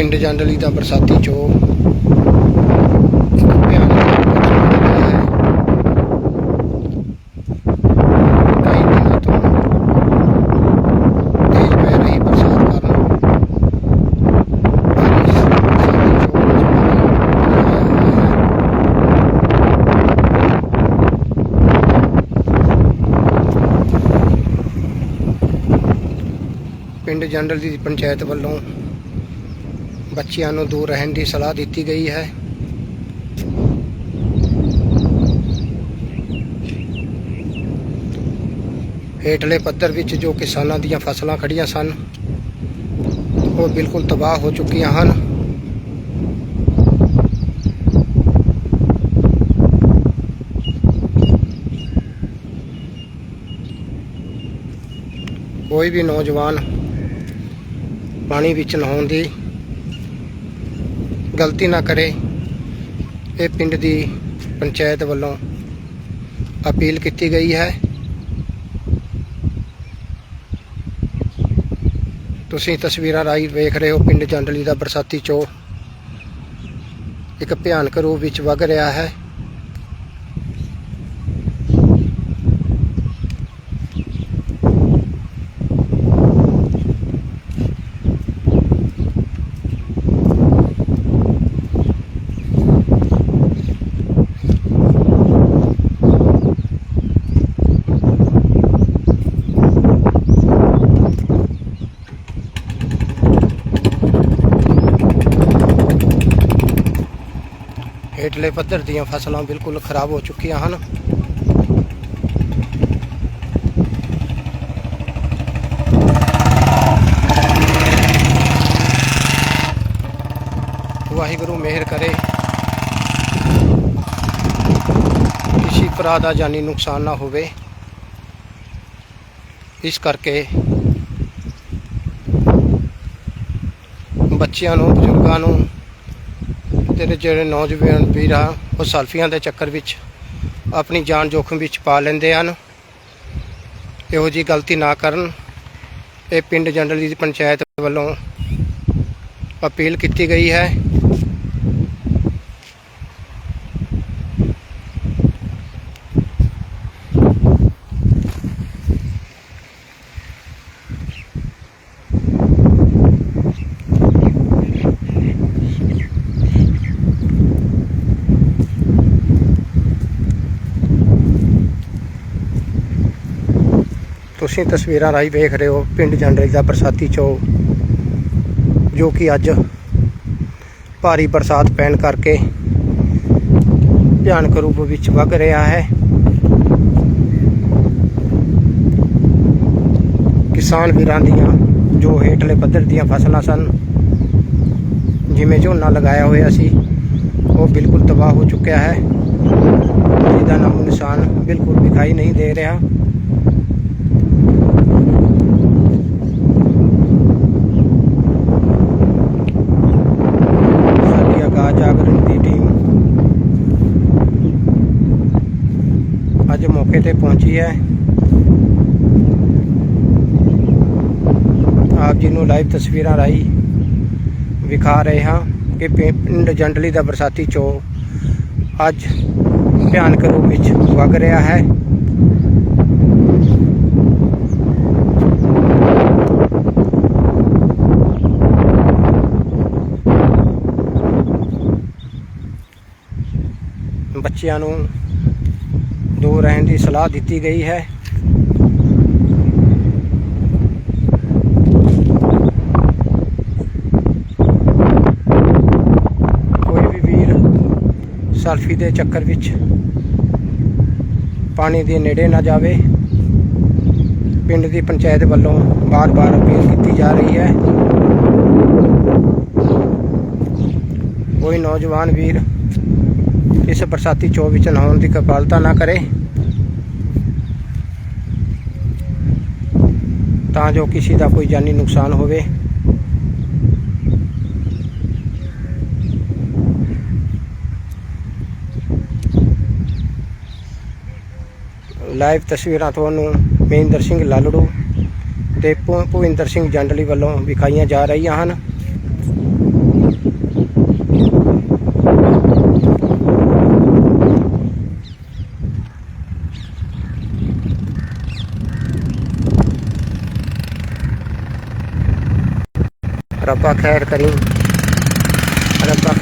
ਪਿੰਡ ਜੰਡਲੀ ਦਾ ਬਰਸਾਤੀ ਚੋ ਪਿੰਡ ਜੰਡਲ ਦੀ ਪੰਚਾਇਤ ਵੱਲੋਂ ਬੱਚਿਆਂ ਨੂੰ ਦੂਰ ਰਹਿਣ ਦੀ ਸਲਾਹ ਦਿੱਤੀ ਗਈ ਹੈ। ਹੇਠਲੇ ਪੱਧਰ ਵਿੱਚ ਜੋ ਕਿਸਾਨਾਂ ਦੀਆਂ ਫਸਲਾਂ ਖੜੀਆਂ ਸਨ, ਉਹ ਬਿਲਕੁਲ ਤਬਾਹ ਹੋ ਚੁੱਕੀਆਂ ਹਨ। ਕੋਈ ਵੀ ਨੌਜਵਾਨ ਪਾਣੀ ਵਿੱਚ ਨਹਾਉਣ ਦੀ ਗਲਤੀ ਨਾ ਕਰੇ, ਇਹ ਪਿੰਡ ਦੀ ਪੰਚਾਇਤ ਵੱਲੋਂ ਅਪੀਲ ਕੀਤੀ ਗਈ ਹੈ। ਤੁਸੀਂ ਤਸਵੀਰਾਂ ਰਾਹੀਂ ਵੇਖ ਰਹੇ ਹੋ ਪਿੰਡ ਜੰਡਲੀ ਦਾ ਬਰਸਾਤੀ ਚੋ ਇੱਕ ਭਿਆਨਕ ਰੂਪ ਵਿੱਚ ਵਗ ਰਿਹਾ ਹੈ। ਹੇਠਲੇ ਪੱਧਰ ਦੀਆਂ ਫਸਲਾਂ ਬਿਲਕੁਲ ਖਰਾਬ ਹੋ ਚੁੱਕੀਆਂ ਹਨ। ਵਾਹਿਗੁਰੂ ਮਿਹਰ ਕਰੇ। ਕਿਸੇ ਭਰਾ ਦਾ ਜਾਨੀ ਨੁਕਸਾਨ ਨਾ ਹੋਵੇ। ਇਸ ਕਰਕੇ ਬੱਚਿਆਂ ਨੂੰ, ਬਜ਼ੁਰਗਾਂ ਨੂੰ ਤੇਰੇ ਜਿਹੜੇ ਨੌਜਵਾਨ ਵੀਰ ਆ, ਉਹ ਸੈਲਫੀਆਂ ਦੇ ਚੱਕਰ ਵਿੱਚ ਆਪਣੀ ਜਾਨ ਜੋਖਮ ਵਿੱਚ ਪਾ ਲੈਂਦੇ ਹਨ। ਇਹੋ ਜੀ ਗਲਤੀ ਨਾ ਕਰਨ। ਇਹ ਪਿੰਡ ਜੰਡਲੀ ਦੀ ਪੰਚਾਇਤ ਵੱਲੋਂ ਅਪੀਲ ਕੀਤੀ ਗਈ ਹੈ। ਤੁਸੀਂ ਤਸਵੀਰਾਂ ਰਾਹੀਂ ਵੇਖ ਰਹੇ ਹੋ ਪਿੰਡ ਜੰਡਲੀ ਦਾ ਬਰਸਾਤੀ ਚੋ, ਜੋ ਕਿ ਅੱਜ ਭਾਰੀ ਬਰਸਾਤ ਪੈਣ ਕਰਕੇ ਭਿਆਨਕ ਰੂਪ ਵਿੱਚ ਵਗ ਰਿਹਾ ਹੈ। ਕਿਸਾਨ ਵੀਰਾਂ ਦੀਆਂ ਜੋ ਹੇਠਲੇ ਪੱਧਰ ਦੀਆਂ ਫਸਲਾਂ ਸਨ, ਜਿਵੇਂ ਝੋਨਾ ਲਗਾਇਆ ਹੋਇਆ ਸੀ, ਉਹ ਬਿਲਕੁਲ ਤਬਾਹ ਹੋ ਚੁੱਕਿਆ ਹੈ। ਜਿਹਦਾ ਨਾਮੋ ਨਿਸ਼ਾਨ ਬਿਲਕੁਲ ਦਿਖਾਈ ਨਹੀਂ ਦੇ ਰਿਹਾ। ਅੱਜ ਮੌਕੇ ਤੇ ਪਹੁੰਚੀ ਹੈ। ਆਪ ਜੀ ਨੂੰ ਲਾਈਵ ਤਸਵੀਰਾਂ ਰਾਹੀਂ ਵਿਖਾ ਰਹੇ ਹਾਂ ਕਿ ਪਿੰਡ ਜੰਡਲੀ ਦਾ ਬਰਸਾਤੀ ਚੋ ਅੱਜ ਭਿਆਨਕ ਰੂਪ ਵਿੱਚ ਵਗ ਰਿਹਾ ਹੈ। ਬੱਚਿਆਂ ਨੂੰ ਦੂਰ ਰਹਿਣ ਦੀ ਸਲਾਹ ਦਿੱਤੀ ਗਈ ਹੈ। ਕੋਈ ਵੀ ਵੀਰ ਸੈਲਫੀ ਦੇ ਚੱਕਰ ਵਿੱਚ ਪਾਣੀ ਦੇ ਨੇੜੇ ਨਾ ਜਾਵੇ, ਪਿੰਡ ਦੀ ਪੰਚਾਇਤ ਵੱਲੋਂ ਬਾਰ-ਬਾਰ ਅਪੀਲ ਕੀਤੀ ਜਾ ਰਹੀ ਹੈ। ਕੋਈ ਨੌਜਵਾਨ ਵੀਰ ਇਸ ਬਰਸਾਤੀ ਚੋ ਵਿੱਚ ਨਹਾਉਣ ਦੀ ਕਪਾਲਤਾ ਨਾ ਕਰੇ, ਤਾਂ ਜੋ ਕਿਸੇ ਦਾ ਕੋਈ ਜਾਨੀ ਨੁਕਸਾਨ ਹੋਵੇ। ਲਾਈਵ ਤਸਵੀਰਾਂ ਤੁਹਾਨੂੰ ਮਹਿੰਦਰ ਸਿੰਘ ਲਾਲੜੂ ਤੇ ਭੁ- ਭੁਪਿੰਦਰ ਸਿੰਘ ਜੰਡਲੀ ਵੱਲੋਂ ਵਿਖਾਈਆਂ ਜਾ ਰਹੀਆਂ ਹਨ। ਰੱਬਾ ਖੈਰ ਕਰੀ। ਰੱਬਾ